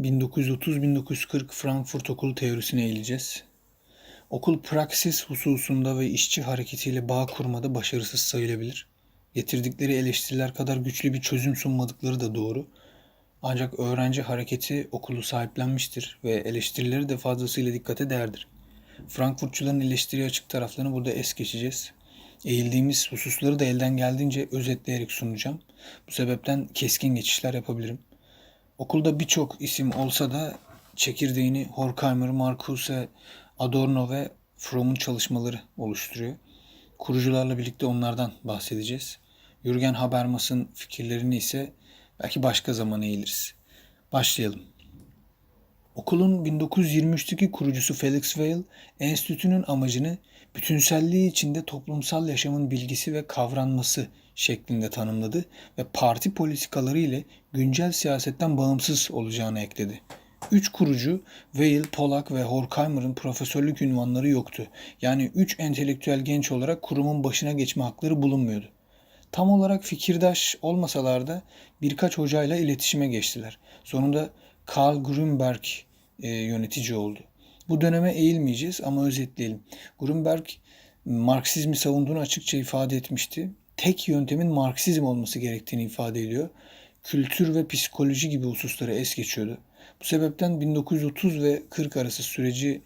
1930-1940 Frankfurt Okulu teorisine eğileceğiz. Okul praksis hususunda ve işçi hareketiyle bağ kurmada başarısız sayılabilir. Getirdikleri eleştiriler kadar güçlü bir çözüm sunmadıkları da doğru. Ancak öğrenci hareketi okulu sahiplenmiştir ve eleştirileri de fazlasıyla dikkate değerdir. Frankfurtçuların eleştiriye açık taraflarını burada es geçeceğiz. Eğildiğimiz hususları da elden geldiğince özetleyerek sunacağım. Bu sebepten keskin geçişler yapabilirim. Okulda birçok isim olsa da çekirdeğini Horkheimer, Marcuse, Adorno ve Fromm'un çalışmaları oluşturuyor. Kurucularla birlikte onlardan bahsedeceğiz. Jürgen Habermas'ın fikirlerini ise belki başka zaman eğiliriz. Başlayalım. Okulun 1923'teki kurucusu Felix Weil, enstitünün amacını bütünselliği içinde toplumsal yaşamın bilgisi ve kavranması şeklinde tanımladı ve parti politikaları ile güncel siyasetten bağımsız olacağını ekledi. Üç kurucu Weil, Polak ve Horkheimer'ın profesörlük ünvanları yoktu. Yani üç entelektüel genç olarak kurumun başına geçme hakları bulunmuyordu. Tam olarak fikirdaş olmasalar da birkaç hocayla iletişime geçtiler. Sonunda Karl Grünberg e, yönetici oldu. Bu döneme eğilmeyeceğiz ama özetleyelim. Grünberg Marksizmi savunduğunu açıkça ifade etmişti. Tek yöntemin Marksizm olması gerektiğini ifade ediyor. Kültür ve psikoloji gibi hususları es geçiyordu. Bu sebepten 1930 ve 40 arası süreci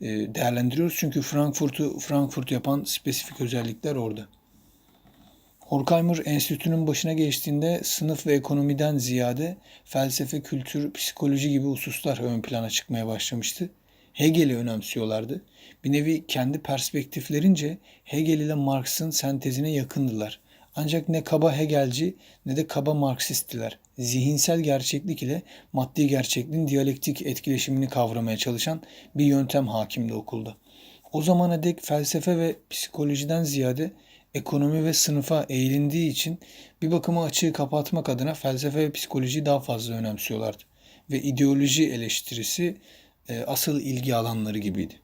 e, değerlendiriyoruz. Çünkü Frankfurt'u Frankfurt yapan spesifik özellikler orada. Horkheimer enstitünün başına geçtiğinde sınıf ve ekonomiden ziyade felsefe, kültür, psikoloji gibi hususlar ön plana çıkmaya başlamıştı. Hegel'i önemsiyorlardı. Bir nevi kendi perspektiflerince Hegel ile Marx'ın sentezine yakındılar. Ancak ne kaba Hegelci ne de kaba Marksisttiler. Zihinsel gerçeklik ile maddi gerçekliğin diyalektik etkileşimini kavramaya çalışan bir yöntem hakimdi okulda. O zamana dek felsefe ve psikolojiden ziyade ekonomi ve sınıfa eğilindiği için bir bakıma açığı kapatmak adına felsefe ve psikolojiyi daha fazla önemsiyorlardı. Ve ideoloji eleştirisi e, asıl ilgi alanları gibiydi.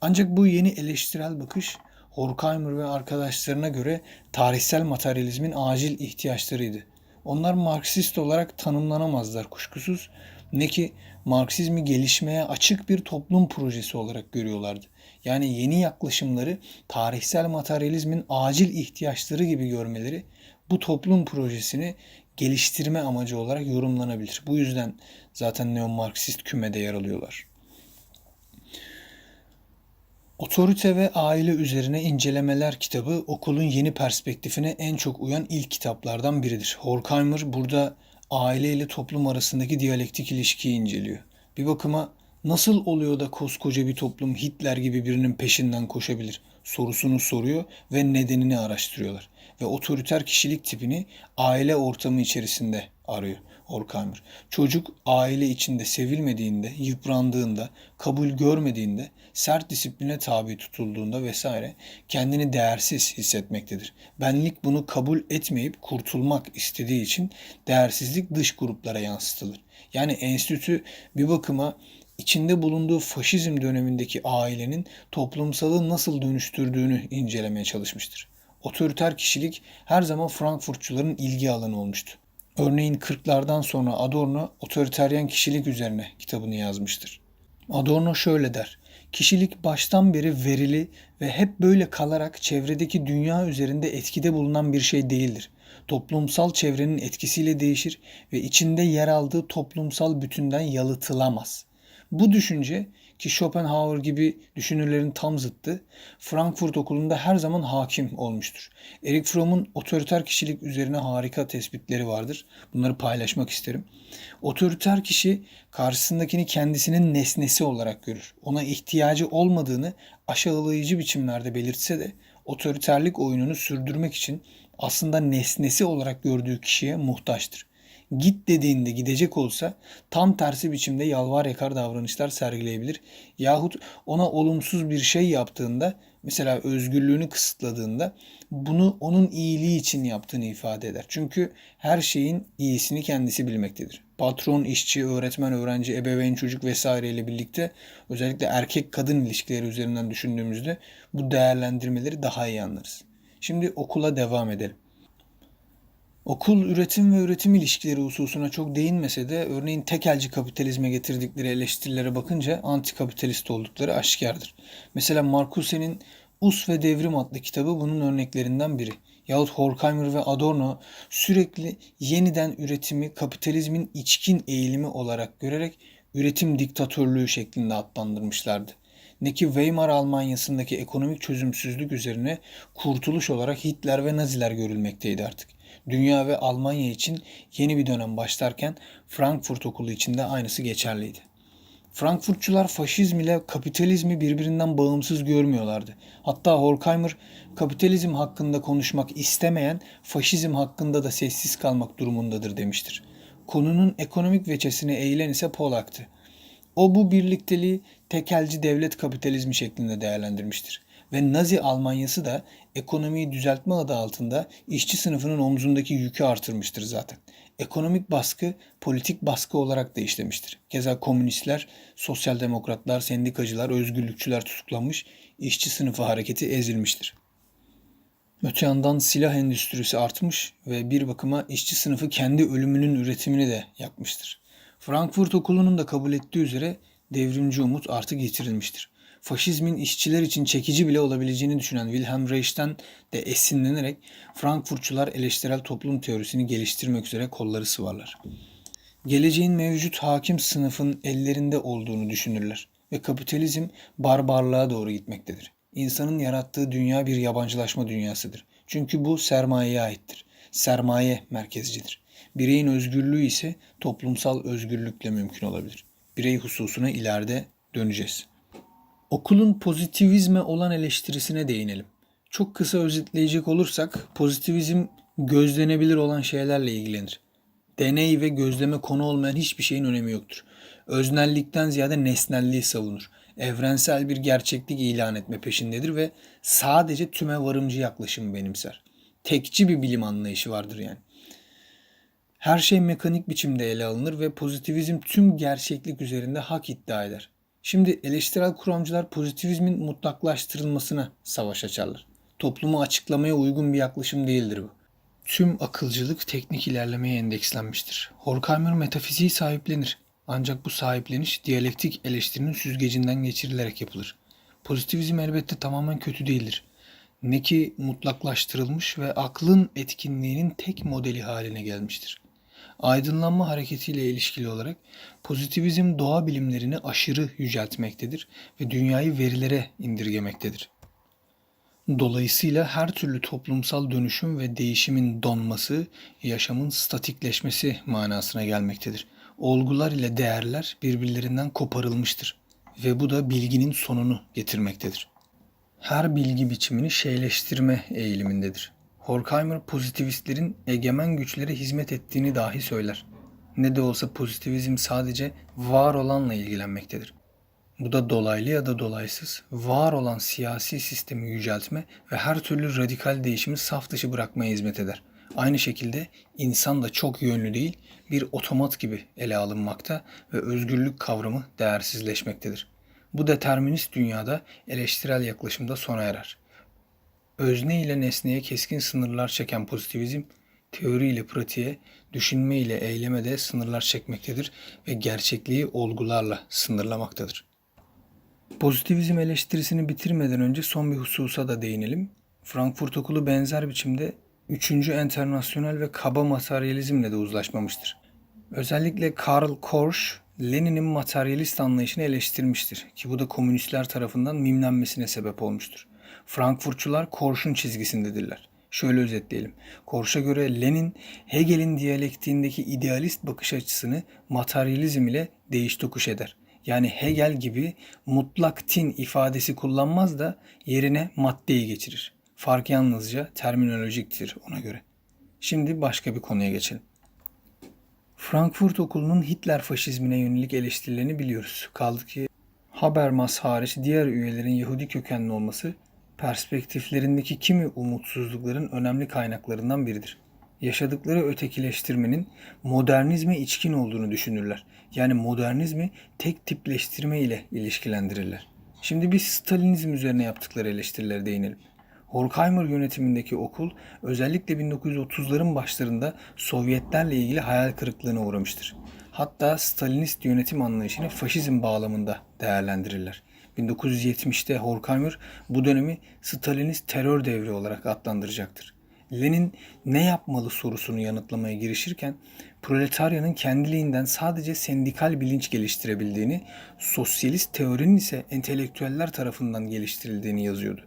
Ancak bu yeni eleştirel bakış Horkheimer ve arkadaşlarına göre tarihsel materyalizmin acil ihtiyaçlarıydı. Onlar Marksist olarak tanımlanamazlar kuşkusuz. Ne ki Marksizmi gelişmeye açık bir toplum projesi olarak görüyorlardı. Yani yeni yaklaşımları tarihsel materyalizmin acil ihtiyaçları gibi görmeleri bu toplum projesini geliştirme amacı olarak yorumlanabilir. Bu yüzden zaten neo-Marksist kümede yer alıyorlar. Otorite ve aile üzerine incelemeler kitabı okulun yeni perspektifine en çok uyan ilk kitaplardan biridir. Horkheimer burada aile ile toplum arasındaki diyalektik ilişkiyi inceliyor. Bir bakıma nasıl oluyor da koskoca bir toplum Hitler gibi birinin peşinden koşabilir sorusunu soruyor ve nedenini araştırıyorlar. Ve otoriter kişilik tipini aile ortamı içerisinde arıyor. Horkheimer. Çocuk aile içinde sevilmediğinde, yıprandığında, kabul görmediğinde, sert disipline tabi tutulduğunda vesaire kendini değersiz hissetmektedir. Benlik bunu kabul etmeyip kurtulmak istediği için değersizlik dış gruplara yansıtılır. Yani enstitü bir bakıma içinde bulunduğu faşizm dönemindeki ailenin toplumsalı nasıl dönüştürdüğünü incelemeye çalışmıştır. Otoriter kişilik her zaman Frankfurtçuların ilgi alanı olmuştu. Örneğin 40'lardan sonra Adorno otoriteryen kişilik üzerine kitabını yazmıştır. Adorno şöyle der. Kişilik baştan beri verili ve hep böyle kalarak çevredeki dünya üzerinde etkide bulunan bir şey değildir. Toplumsal çevrenin etkisiyle değişir ve içinde yer aldığı toplumsal bütünden yalıtılamaz. Bu düşünce ki Schopenhauer gibi düşünürlerin tam zıttı, Frankfurt Okulu'nda her zaman hakim olmuştur. Erik Fromm'un otoriter kişilik üzerine harika tespitleri vardır. Bunları paylaşmak isterim. Otoriter kişi karşısındakini kendisinin nesnesi olarak görür. Ona ihtiyacı olmadığını aşağılayıcı biçimlerde belirtse de otoriterlik oyununu sürdürmek için aslında nesnesi olarak gördüğü kişiye muhtaçtır git dediğinde gidecek olsa tam tersi biçimde yalvar yakar davranışlar sergileyebilir. Yahut ona olumsuz bir şey yaptığında mesela özgürlüğünü kısıtladığında bunu onun iyiliği için yaptığını ifade eder. Çünkü her şeyin iyisini kendisi bilmektedir. Patron, işçi, öğretmen, öğrenci, ebeveyn, çocuk vesaire ile birlikte özellikle erkek kadın ilişkileri üzerinden düşündüğümüzde bu değerlendirmeleri daha iyi anlarız. Şimdi okula devam edelim. Okul üretim ve üretim ilişkileri hususuna çok değinmese de örneğin tekelci kapitalizme getirdikleri eleştirilere bakınca antikapitalist oldukları aşikardır. Mesela Marcuse'nin Us ve Devrim adlı kitabı bunun örneklerinden biri. Yahut Horkheimer ve Adorno sürekli yeniden üretimi kapitalizmin içkin eğilimi olarak görerek üretim diktatörlüğü şeklinde adlandırmışlardı. Ne ki Weimar Almanyası'ndaki ekonomik çözümsüzlük üzerine kurtuluş olarak Hitler ve Naziler görülmekteydi artık. Dünya ve Almanya için yeni bir dönem başlarken Frankfurt Okulu için de aynısı geçerliydi. Frankfurtçular faşizm ile kapitalizmi birbirinden bağımsız görmüyorlardı. Hatta Horkheimer kapitalizm hakkında konuşmak istemeyen faşizm hakkında da sessiz kalmak durumundadır demiştir. Konunun ekonomik veçesine eğilen ise Polak'tı. O bu birlikteliği tekelci devlet kapitalizmi şeklinde değerlendirmiştir. Ve Nazi Almanyası da ekonomiyi düzeltme adı altında işçi sınıfının omzundaki yükü artırmıştır zaten. Ekonomik baskı politik baskı olarak da işlemiştir. Keza komünistler, sosyal demokratlar, sendikacılar, özgürlükçüler tutuklanmış, işçi sınıfı hareketi ezilmiştir. Öte yandan silah endüstrisi artmış ve bir bakıma işçi sınıfı kendi ölümünün üretimini de yapmıştır. Frankfurt Okulu'nun da kabul ettiği üzere devrimci umut artık yitirilmiştir. Faşizmin işçiler için çekici bile olabileceğini düşünen Wilhelm Reich'ten de esinlenerek Frankfurtçular eleştirel toplum teorisini geliştirmek üzere kolları sıvarlar. Geleceğin mevcut hakim sınıfın ellerinde olduğunu düşünürler ve kapitalizm barbarlığa doğru gitmektedir. İnsanın yarattığı dünya bir yabancılaşma dünyasıdır. Çünkü bu sermayeye aittir. Sermaye merkezcidir. Bireyin özgürlüğü ise toplumsal özgürlükle mümkün olabilir. Birey hususuna ileride döneceğiz. Okulun pozitivizme olan eleştirisine değinelim. Çok kısa özetleyecek olursak pozitivizm gözlenebilir olan şeylerle ilgilenir. Deney ve gözleme konu olmayan hiçbir şeyin önemi yoktur. Öznellikten ziyade nesnelliği savunur. Evrensel bir gerçeklik ilan etme peşindedir ve sadece tüme varımcı yaklaşımı benimser. Tekçi bir bilim anlayışı vardır yani. Her şey mekanik biçimde ele alınır ve pozitivizm tüm gerçeklik üzerinde hak iddia eder. Şimdi eleştirel kuramcılar pozitivizmin mutlaklaştırılmasına savaş açarlar. Toplumu açıklamaya uygun bir yaklaşım değildir bu. Tüm akılcılık teknik ilerlemeye endekslenmiştir. Horkheimer metafiziği sahiplenir. Ancak bu sahipleniş diyalektik eleştirinin süzgecinden geçirilerek yapılır. Pozitivizm elbette tamamen kötü değildir. Ne ki mutlaklaştırılmış ve aklın etkinliğinin tek modeli haline gelmiştir. Aydınlanma hareketiyle ilişkili olarak pozitivizm doğa bilimlerini aşırı yüceltmektedir ve dünyayı verilere indirgemektedir. Dolayısıyla her türlü toplumsal dönüşüm ve değişimin donması, yaşamın statikleşmesi manasına gelmektedir. Olgular ile değerler birbirlerinden koparılmıştır ve bu da bilginin sonunu getirmektedir. Her bilgi biçimini şeyleştirme eğilimindedir. Horkheimer pozitivistlerin egemen güçlere hizmet ettiğini dahi söyler. Ne de olsa pozitivizm sadece var olanla ilgilenmektedir. Bu da dolaylı ya da dolaysız var olan siyasi sistemi yüceltme ve her türlü radikal değişimi saf dışı bırakmaya hizmet eder. Aynı şekilde insan da çok yönlü değil, bir otomat gibi ele alınmakta ve özgürlük kavramı değersizleşmektedir. Bu determinist dünyada eleştirel yaklaşımda sona erer. Özne ile nesneye keskin sınırlar çeken pozitivizm, teori ile pratiğe, düşünme ile eyleme de sınırlar çekmektedir ve gerçekliği olgularla sınırlamaktadır. Pozitivizm eleştirisini bitirmeden önce son bir hususa da değinelim. Frankfurt Okulu benzer biçimde 3. Enternasyonel ve kaba materyalizmle de uzlaşmamıştır. Özellikle Karl Korsch, Lenin'in materyalist anlayışını eleştirmiştir ki bu da komünistler tarafından mimlenmesine sebep olmuştur. Frankfurtçular Korsch'un çizgisindedirler. Şöyle özetleyelim. Korsch'a göre Lenin, Hegel'in diyalektiğindeki idealist bakış açısını materyalizm ile değiş tokuş eder. Yani Hegel gibi mutlak tin ifadesi kullanmaz da yerine maddeyi geçirir. Fark yalnızca terminolojiktir ona göre. Şimdi başka bir konuya geçelim. Frankfurt Okulu'nun Hitler faşizmine yönelik eleştirilerini biliyoruz. Kaldı ki Habermas hariç diğer üyelerin Yahudi kökenli olması perspektiflerindeki kimi umutsuzlukların önemli kaynaklarından biridir. Yaşadıkları ötekileştirmenin modernizme içkin olduğunu düşünürler. Yani modernizmi tek tipleştirme ile ilişkilendirirler. Şimdi biz Stalinizm üzerine yaptıkları eleştirilere değinelim. Horkheimer yönetimindeki okul özellikle 1930'ların başlarında Sovyetlerle ilgili hayal kırıklığına uğramıştır. Hatta Stalinist yönetim anlayışını faşizm bağlamında değerlendirirler. 1970'te Horkheimer bu dönemi Stalinist terör devri olarak adlandıracaktır. Lenin ne yapmalı sorusunu yanıtlamaya girişirken proletaryanın kendiliğinden sadece sendikal bilinç geliştirebildiğini, sosyalist teorinin ise entelektüeller tarafından geliştirildiğini yazıyordu.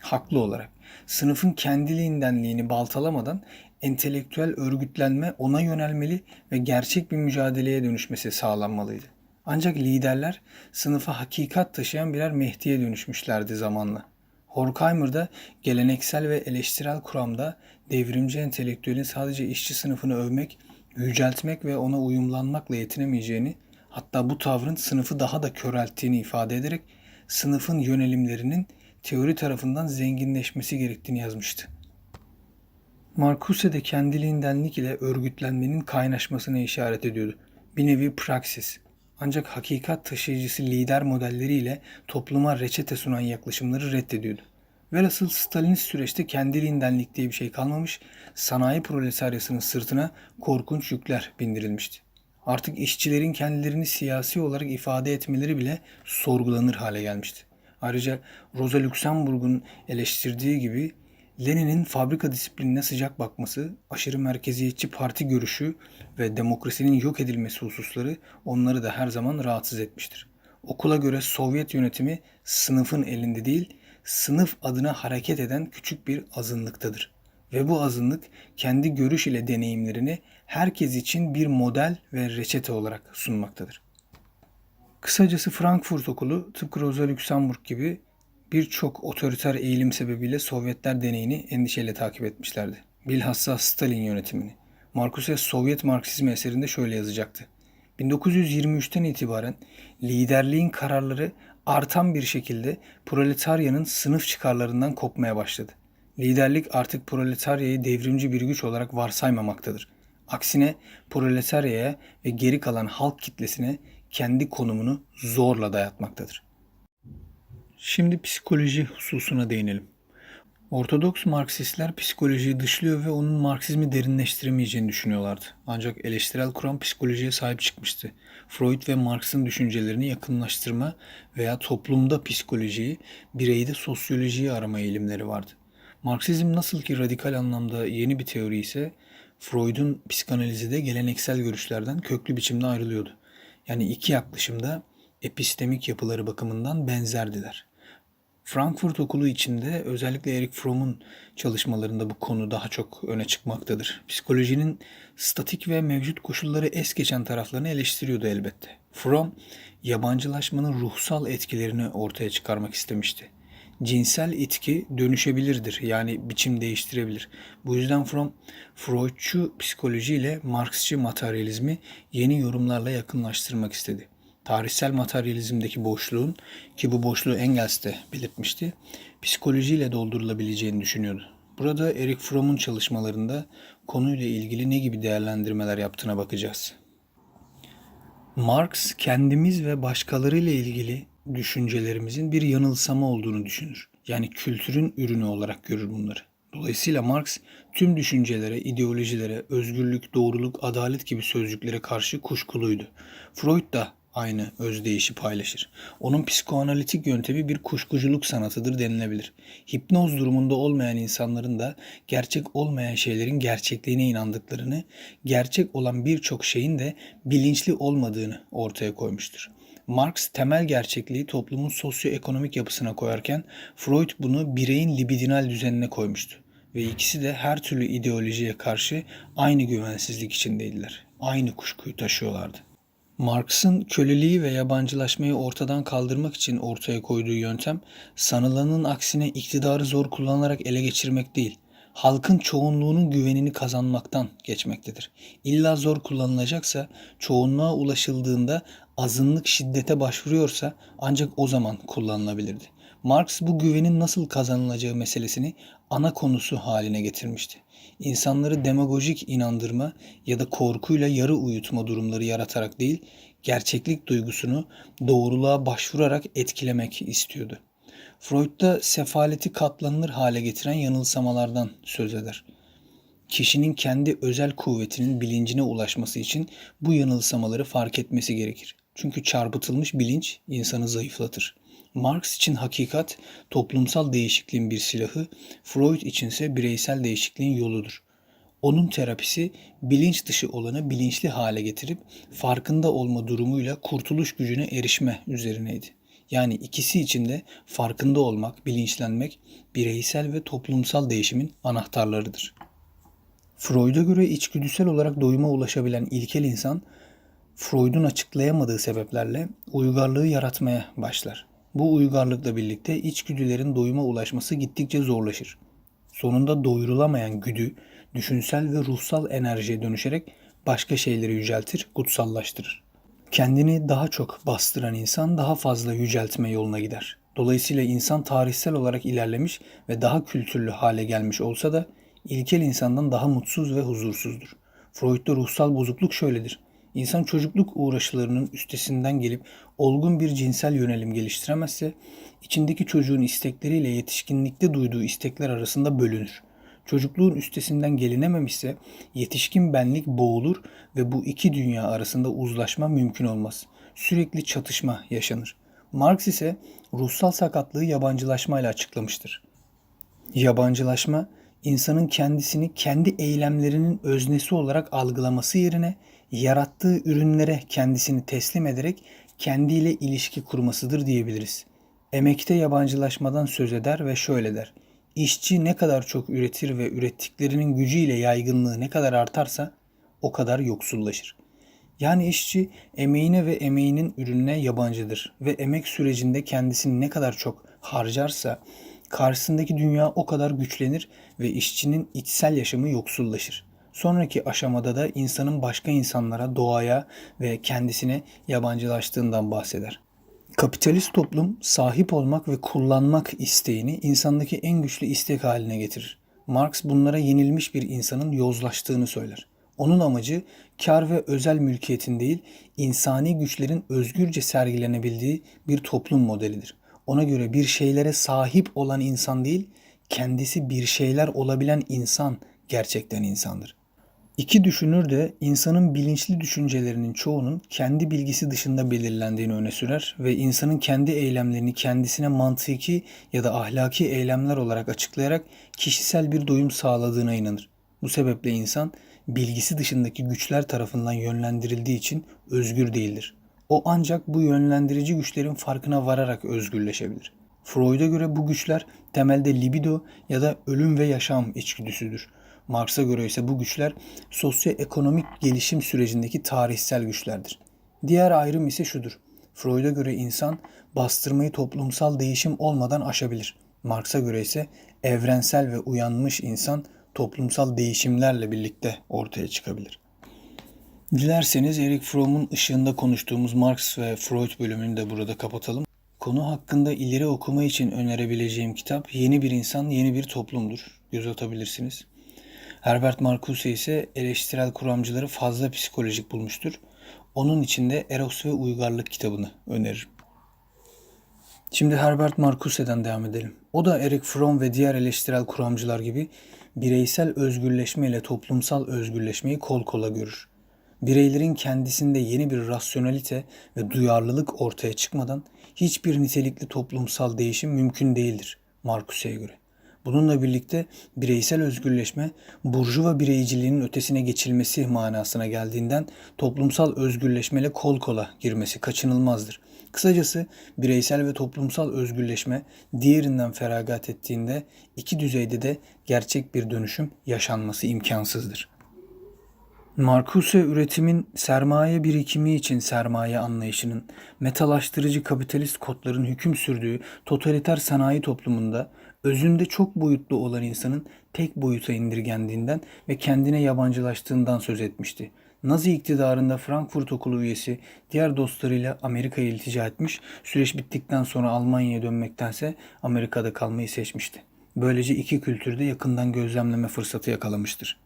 Haklı olarak sınıfın kendiliğindenliğini baltalamadan entelektüel örgütlenme ona yönelmeli ve gerçek bir mücadeleye dönüşmesi sağlanmalıydı. Ancak liderler sınıfa hakikat taşıyan birer Mehdi'ye dönüşmüşlerdi zamanla. Horkheimer'da geleneksel ve eleştirel kuramda devrimci entelektüelin sadece işçi sınıfını övmek, yüceltmek ve ona uyumlanmakla yetinemeyeceğini, hatta bu tavrın sınıfı daha da körelttiğini ifade ederek sınıfın yönelimlerinin teori tarafından zenginleşmesi gerektiğini yazmıştı. Marcuse de kendiliğindenlik ile örgütlenmenin kaynaşmasına işaret ediyordu. Bir nevi praksis. Ancak hakikat taşıyıcısı lider modelleriyle topluma reçete sunan yaklaşımları reddediyordu. Velhasıl Stalinist süreçte kendiliğindenlik diye bir şey kalmamış, sanayi proletaryasının sırtına korkunç yükler bindirilmişti. Artık işçilerin kendilerini siyasi olarak ifade etmeleri bile sorgulanır hale gelmişti. Ayrıca Rosa Luxemburg'un eleştirdiği gibi Lenin'in fabrika disiplinine sıcak bakması, aşırı merkeziyetçi parti görüşü ve demokrasinin yok edilmesi hususları onları da her zaman rahatsız etmiştir. Okula göre Sovyet yönetimi sınıfın elinde değil, sınıf adına hareket eden küçük bir azınlıktadır. Ve bu azınlık kendi görüş ile deneyimlerini herkes için bir model ve reçete olarak sunmaktadır. Kısacası Frankfurt Okulu tıpkı Rosa Luxemburg gibi birçok otoriter eğilim sebebiyle Sovyetler deneyini endişeyle takip etmişlerdi. Bilhassa Stalin yönetimini. Marcuse Sovyet Marksizmi eserinde şöyle yazacaktı. 1923'ten itibaren liderliğin kararları artan bir şekilde proletaryanın sınıf çıkarlarından kopmaya başladı. Liderlik artık proletaryayı devrimci bir güç olarak varsaymamaktadır. Aksine proletaryaya ve geri kalan halk kitlesine kendi konumunu zorla dayatmaktadır. Şimdi psikoloji hususuna değinelim. Ortodoks Marksistler psikolojiyi dışlıyor ve onun Marksizmi derinleştiremeyeceğini düşünüyorlardı. Ancak eleştirel kuram psikolojiye sahip çıkmıştı. Freud ve Marx'ın düşüncelerini yakınlaştırma veya toplumda psikolojiyi, bireyde sosyolojiyi arama eğilimleri vardı. Marksizm nasıl ki radikal anlamda yeni bir teori ise Freud'un psikanalizi de geleneksel görüşlerden köklü biçimde ayrılıyordu. Yani iki yaklaşımda epistemik yapıları bakımından benzerdiler. Frankfurt Okulu içinde özellikle Erich Fromm'un çalışmalarında bu konu daha çok öne çıkmaktadır. Psikolojinin statik ve mevcut koşulları es geçen taraflarını eleştiriyordu elbette. Fromm, yabancılaşmanın ruhsal etkilerini ortaya çıkarmak istemişti. Cinsel itki dönüşebilirdir, yani biçim değiştirebilir. Bu yüzden Fromm, Freudçu psikoloji ile Marksçı materyalizmi yeni yorumlarla yakınlaştırmak istedi tarihsel materyalizmdeki boşluğun ki bu boşluğu Engels de belirtmişti, psikolojiyle doldurulabileceğini düşünüyordu. Burada Eric Fromm'un çalışmalarında konuyla ilgili ne gibi değerlendirmeler yaptığına bakacağız. Marx kendimiz ve başkalarıyla ilgili düşüncelerimizin bir yanılsama olduğunu düşünür. Yani kültürün ürünü olarak görür bunları. Dolayısıyla Marx tüm düşüncelere, ideolojilere, özgürlük, doğruluk, adalet gibi sözcüklere karşı kuşkuluydu. Freud da aynı özdeyişi paylaşır. Onun psikoanalitik yöntemi bir kuşkuculuk sanatıdır denilebilir. Hipnoz durumunda olmayan insanların da gerçek olmayan şeylerin gerçekliğine inandıklarını, gerçek olan birçok şeyin de bilinçli olmadığını ortaya koymuştur. Marx temel gerçekliği toplumun sosyoekonomik yapısına koyarken Freud bunu bireyin libidinal düzenine koymuştu ve ikisi de her türlü ideolojiye karşı aynı güvensizlik içindeydiler. Aynı kuşkuyu taşıyorlardı. Marx'ın köleliği ve yabancılaşmayı ortadan kaldırmak için ortaya koyduğu yöntem, sanılanın aksine iktidarı zor kullanarak ele geçirmek değil, halkın çoğunluğunun güvenini kazanmaktan geçmektedir. İlla zor kullanılacaksa, çoğunluğa ulaşıldığında azınlık şiddete başvuruyorsa ancak o zaman kullanılabilirdi. Marx bu güvenin nasıl kazanılacağı meselesini ana konusu haline getirmişti. İnsanları demagojik inandırma ya da korkuyla yarı uyutma durumları yaratarak değil, gerçeklik duygusunu doğruluğa başvurarak etkilemek istiyordu. Freud'da sefaleti katlanılır hale getiren yanılsamalardan söz eder. Kişinin kendi özel kuvvetinin bilincine ulaşması için bu yanılsamaları fark etmesi gerekir. Çünkü çarpıtılmış bilinç insanı zayıflatır. Marx için hakikat toplumsal değişikliğin bir silahı, Freud içinse bireysel değişikliğin yoludur. Onun terapisi bilinç dışı olanı bilinçli hale getirip farkında olma durumuyla kurtuluş gücüne erişme üzerineydi. Yani ikisi için de farkında olmak, bilinçlenmek bireysel ve toplumsal değişimin anahtarlarıdır. Freud'a göre içgüdüsel olarak doyuma ulaşabilen ilkel insan, Freud'un açıklayamadığı sebeplerle uygarlığı yaratmaya başlar. Bu uygarlıkla birlikte içgüdülerin doyuma ulaşması gittikçe zorlaşır. Sonunda doyurulamayan güdü, düşünsel ve ruhsal enerjiye dönüşerek başka şeyleri yüceltir, kutsallaştırır. Kendini daha çok bastıran insan daha fazla yüceltme yoluna gider. Dolayısıyla insan tarihsel olarak ilerlemiş ve daha kültürlü hale gelmiş olsa da ilkel insandan daha mutsuz ve huzursuzdur. Freud'da ruhsal bozukluk şöyledir. İnsan çocukluk uğraşılarının üstesinden gelip olgun bir cinsel yönelim geliştiremezse, içindeki çocuğun istekleriyle yetişkinlikte duyduğu istekler arasında bölünür. Çocukluğun üstesinden gelinememişse yetişkin benlik boğulur ve bu iki dünya arasında uzlaşma mümkün olmaz. Sürekli çatışma yaşanır. Marx ise ruhsal sakatlığı yabancılaşmayla açıklamıştır. Yabancılaşma, insanın kendisini kendi eylemlerinin öznesi olarak algılaması yerine yarattığı ürünlere kendisini teslim ederek kendiyle ilişki kurmasıdır diyebiliriz. Emekte yabancılaşmadan söz eder ve şöyle der. İşçi ne kadar çok üretir ve ürettiklerinin gücüyle yaygınlığı ne kadar artarsa o kadar yoksullaşır. Yani işçi emeğine ve emeğinin ürününe yabancıdır ve emek sürecinde kendisini ne kadar çok harcarsa karşısındaki dünya o kadar güçlenir ve işçinin içsel yaşamı yoksullaşır. Sonraki aşamada da insanın başka insanlara, doğaya ve kendisine yabancılaştığından bahseder. Kapitalist toplum sahip olmak ve kullanmak isteğini insandaki en güçlü istek haline getirir. Marx bunlara yenilmiş bir insanın yozlaştığını söyler. Onun amacı kar ve özel mülkiyetin değil, insani güçlerin özgürce sergilenebildiği bir toplum modelidir. Ona göre bir şeylere sahip olan insan değil, kendisi bir şeyler olabilen insan gerçekten insandır. İki düşünür de insanın bilinçli düşüncelerinin çoğunun kendi bilgisi dışında belirlendiğini öne sürer ve insanın kendi eylemlerini kendisine mantıki ya da ahlaki eylemler olarak açıklayarak kişisel bir doyum sağladığına inanır. Bu sebeple insan bilgisi dışındaki güçler tarafından yönlendirildiği için özgür değildir. O ancak bu yönlendirici güçlerin farkına vararak özgürleşebilir. Freud'a göre bu güçler temelde libido ya da ölüm ve yaşam içgüdüsüdür. Marx'a göre ise bu güçler sosyoekonomik gelişim sürecindeki tarihsel güçlerdir. Diğer ayrım ise şudur. Freud'a göre insan bastırmayı toplumsal değişim olmadan aşabilir. Marx'a göre ise evrensel ve uyanmış insan toplumsal değişimlerle birlikte ortaya çıkabilir. Dilerseniz Erik Fromm'un ışığında konuştuğumuz Marx ve Freud bölümünü de burada kapatalım. Konu hakkında ileri okuma için önerebileceğim kitap Yeni Bir İnsan, Yeni Bir Toplumdur. Göz atabilirsiniz. Herbert Marcuse ise eleştirel kuramcıları fazla psikolojik bulmuştur. Onun içinde Eros ve Uygarlık kitabını öneririm. Şimdi Herbert Marcuse'den devam edelim. O da Eric Fromm ve diğer eleştirel kuramcılar gibi bireysel özgürleşme ile toplumsal özgürleşmeyi kol kola görür. Bireylerin kendisinde yeni bir rasyonalite ve duyarlılık ortaya çıkmadan hiçbir nitelikli toplumsal değişim mümkün değildir Marcuse'ye göre. Bununla birlikte bireysel özgürleşme burjuva bireyciliğinin ötesine geçilmesi manasına geldiğinden toplumsal özgürleşmeyle kol kola girmesi kaçınılmazdır. Kısacası bireysel ve toplumsal özgürleşme diğerinden feragat ettiğinde iki düzeyde de gerçek bir dönüşüm yaşanması imkansızdır. Marcuse üretimin sermaye birikimi için sermaye anlayışının metalaştırıcı kapitalist kodların hüküm sürdüğü totaliter sanayi toplumunda özünde çok boyutlu olan insanın tek boyuta indirgendiğinden ve kendine yabancılaştığından söz etmişti. Nazi iktidarında Frankfurt Okulu üyesi diğer dostlarıyla Amerika'ya iltica etmiş, süreç bittikten sonra Almanya'ya dönmektense Amerika'da kalmayı seçmişti. Böylece iki kültürde yakından gözlemleme fırsatı yakalamıştır.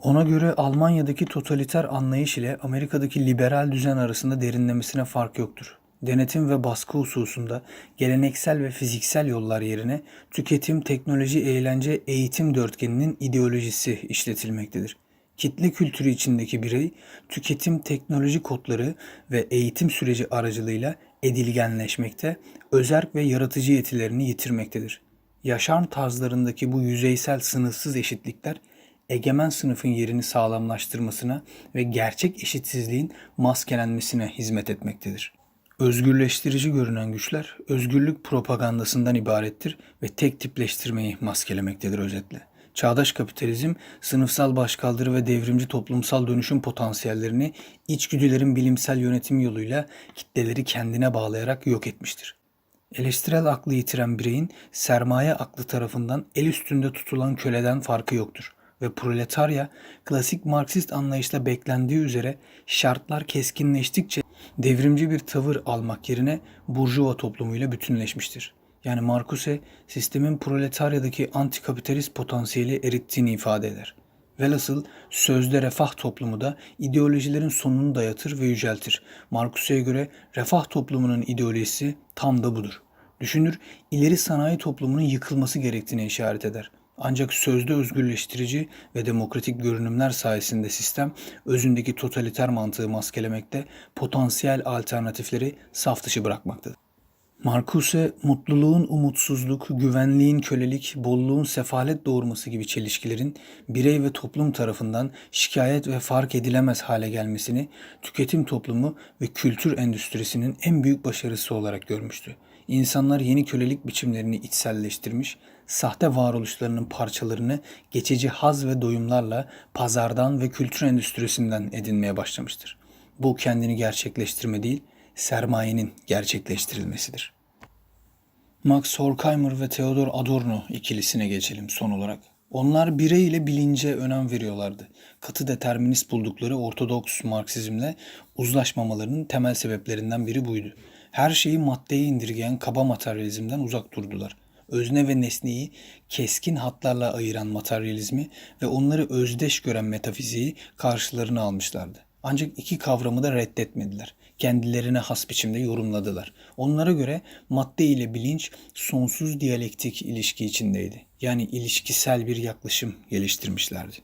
Ona göre Almanya'daki totaliter anlayış ile Amerika'daki liberal düzen arasında derinlemesine fark yoktur. Denetim ve baskı hususunda geleneksel ve fiziksel yollar yerine tüketim, teknoloji, eğlence, eğitim dörtgeninin ideolojisi işletilmektedir. Kitle kültürü içindeki birey tüketim, teknoloji kodları ve eğitim süreci aracılığıyla edilgenleşmekte, özerk ve yaratıcı yetilerini yitirmektedir. Yaşam tarzlarındaki bu yüzeysel sınıfsız eşitlikler egemen sınıfın yerini sağlamlaştırmasına ve gerçek eşitsizliğin maskelenmesine hizmet etmektedir. Özgürleştirici görünen güçler özgürlük propagandasından ibarettir ve tek tipleştirmeyi maskelemektedir özetle. Çağdaş kapitalizm sınıfsal başkaldırı ve devrimci toplumsal dönüşüm potansiyellerini içgüdülerin bilimsel yönetimi yoluyla kitleleri kendine bağlayarak yok etmiştir. Eleştirel aklı yitiren bireyin sermaye aklı tarafından el üstünde tutulan köleden farkı yoktur ve proletarya klasik Marksist anlayışla beklendiği üzere şartlar keskinleştikçe devrimci bir tavır almak yerine burjuva toplumuyla bütünleşmiştir. Yani Marcuse sistemin proletaryadaki antikapitalist potansiyeli erittiğini ifade eder. Velhasıl sözde refah toplumu da ideolojilerin sonunu dayatır ve yüceltir. Marcuse'ye göre refah toplumunun ideolojisi tam da budur. Düşünür, ileri sanayi toplumunun yıkılması gerektiğine işaret eder. Ancak sözde özgürleştirici ve demokratik görünümler sayesinde sistem özündeki totaliter mantığı maskelemekte, potansiyel alternatifleri saf dışı bırakmaktadır. Marcuse, mutluluğun umutsuzluk, güvenliğin kölelik, bolluğun sefalet doğurması gibi çelişkilerin birey ve toplum tarafından şikayet ve fark edilemez hale gelmesini tüketim toplumu ve kültür endüstrisinin en büyük başarısı olarak görmüştü. İnsanlar yeni kölelik biçimlerini içselleştirmiş, sahte varoluşlarının parçalarını geçici haz ve doyumlarla pazardan ve kültür endüstrisinden edinmeye başlamıştır. Bu kendini gerçekleştirme değil, sermayenin gerçekleştirilmesidir. Max Horkheimer ve Theodor Adorno ikilisine geçelim son olarak. Onlar birey ile bilince önem veriyorlardı. Katı determinist buldukları ortodoks Marksizmle uzlaşmamalarının temel sebeplerinden biri buydu. Her şeyi maddeye indirgeyen kaba materyalizmden uzak durdular. Özne ve nesneyi keskin hatlarla ayıran materyalizmi ve onları özdeş gören metafiziği karşılarına almışlardı. Ancak iki kavramı da reddetmediler. Kendilerine has biçimde yorumladılar. Onlara göre madde ile bilinç sonsuz diyalektik ilişki içindeydi. Yani ilişkisel bir yaklaşım geliştirmişlerdi.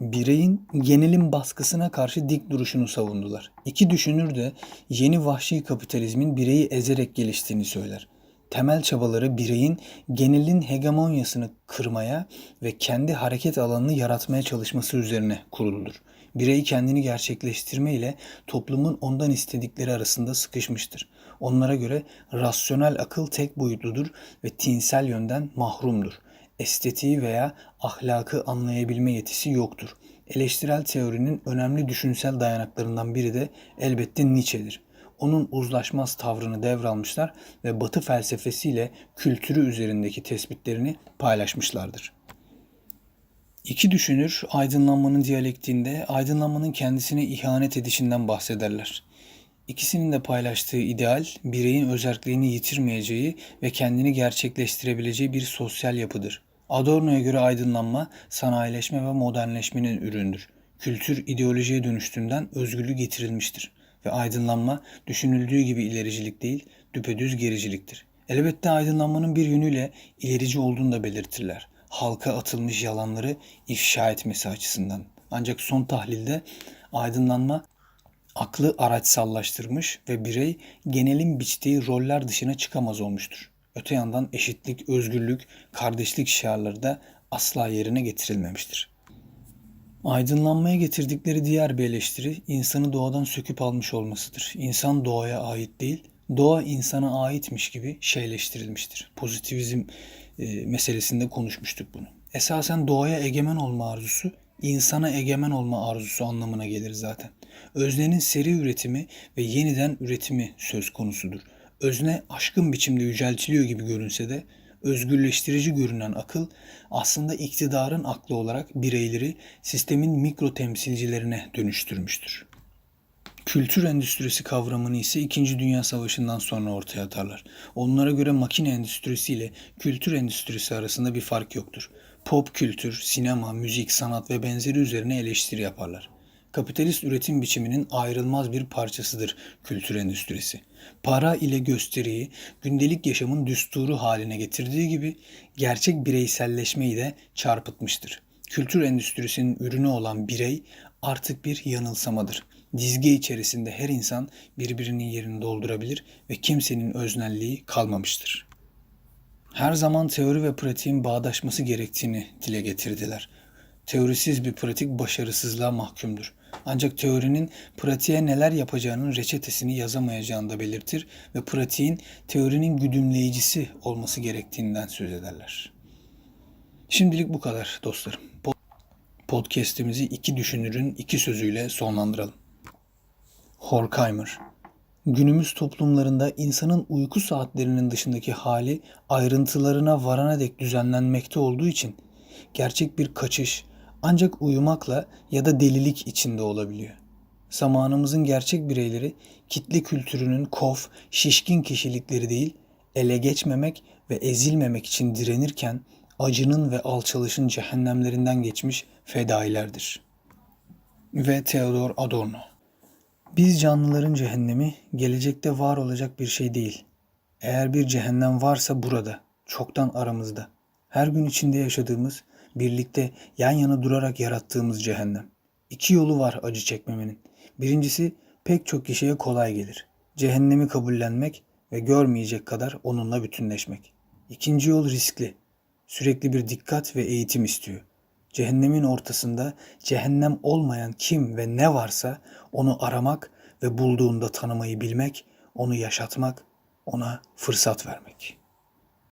Bireyin genelin baskısına karşı dik duruşunu savundular. İki düşünür de yeni vahşi kapitalizmin bireyi ezerek geliştiğini söyler. Temel çabaları bireyin genelin hegemonyasını kırmaya ve kendi hareket alanını yaratmaya çalışması üzerine kuruludur. Birey kendini gerçekleştirme ile toplumun ondan istedikleri arasında sıkışmıştır. Onlara göre rasyonel akıl tek boyutludur ve tinsel yönden mahrumdur. Estetiği veya ahlakı anlayabilme yetisi yoktur. Eleştirel teorinin önemli düşünsel dayanaklarından biri de elbette Nietzsche'dir. Onun uzlaşmaz tavrını devralmışlar ve Batı felsefesiyle kültürü üzerindeki tespitlerini paylaşmışlardır. İki düşünür aydınlanmanın diyalektiğinde aydınlanmanın kendisine ihanet edişinden bahsederler. İkisinin de paylaştığı ideal bireyin özerkliğini yitirmeyeceği ve kendini gerçekleştirebileceği bir sosyal yapıdır. Adorno'ya göre aydınlanma sanayileşme ve modernleşmenin üründür. Kültür ideolojiye dönüştüğünden özgürlüğü getirilmiştir ve aydınlanma düşünüldüğü gibi ilericilik değil, düpedüz gericiliktir. Elbette aydınlanmanın bir yönüyle ilerici olduğunu da belirtirler halka atılmış yalanları ifşa etmesi açısından. Ancak son tahlilde aydınlanma aklı araçsallaştırmış ve birey genelin biçtiği roller dışına çıkamaz olmuştur. Öte yandan eşitlik, özgürlük, kardeşlik şiarları da asla yerine getirilmemiştir. Aydınlanmaya getirdikleri diğer bir eleştiri insanı doğadan söküp almış olmasıdır. İnsan doğaya ait değil, doğa insana aitmiş gibi şeyleştirilmiştir. Pozitivizm e, meselesinde konuşmuştuk bunu. Esasen doğaya egemen olma arzusu, insana egemen olma arzusu anlamına gelir zaten. Öznenin seri üretimi ve yeniden üretimi söz konusudur. Özne aşkın biçimde yüceltiliyor gibi görünse de özgürleştirici görünen akıl aslında iktidarın aklı olarak bireyleri sistemin mikro temsilcilerine dönüştürmüştür. Kültür endüstrisi kavramını ise 2. Dünya Savaşı'ndan sonra ortaya atarlar. Onlara göre makine endüstrisi ile kültür endüstrisi arasında bir fark yoktur. Pop kültür, sinema, müzik, sanat ve benzeri üzerine eleştiri yaparlar. Kapitalist üretim biçiminin ayrılmaz bir parçasıdır kültür endüstrisi. Para ile gösteriyi gündelik yaşamın düsturu haline getirdiği gibi gerçek bireyselleşmeyi de çarpıtmıştır. Kültür endüstrisinin ürünü olan birey artık bir yanılsamadır. Dizge içerisinde her insan birbirinin yerini doldurabilir ve kimsenin öznelliği kalmamıştır. Her zaman teori ve pratiğin bağdaşması gerektiğini dile getirdiler. Teorisiz bir pratik başarısızlığa mahkumdur. Ancak teorinin pratiğe neler yapacağının reçetesini yazamayacağını da belirtir ve pratiğin teorinin güdümleyicisi olması gerektiğinden söz ederler. Şimdilik bu kadar dostlarım. Podcast'imizi iki düşünürün iki sözüyle sonlandıralım. Horkheimer Günümüz toplumlarında insanın uyku saatlerinin dışındaki hali ayrıntılarına varana dek düzenlenmekte olduğu için gerçek bir kaçış ancak uyumakla ya da delilik içinde olabiliyor. Zamanımızın gerçek bireyleri kitle kültürünün kof, şişkin kişilikleri değil, ele geçmemek ve ezilmemek için direnirken acının ve alçalışın cehennemlerinden geçmiş fedailerdir. Ve Theodor Adorno biz canlıların cehennemi gelecekte var olacak bir şey değil. Eğer bir cehennem varsa burada, çoktan aramızda. Her gün içinde yaşadığımız, birlikte yan yana durarak yarattığımız cehennem. İki yolu var acı çekmemenin. Birincisi pek çok kişiye kolay gelir. Cehennemi kabullenmek ve görmeyecek kadar onunla bütünleşmek. İkinci yol riskli. Sürekli bir dikkat ve eğitim istiyor. Cehennemin ortasında cehennem olmayan kim ve ne varsa onu aramak ve bulduğunda tanımayı bilmek, onu yaşatmak, ona fırsat vermek.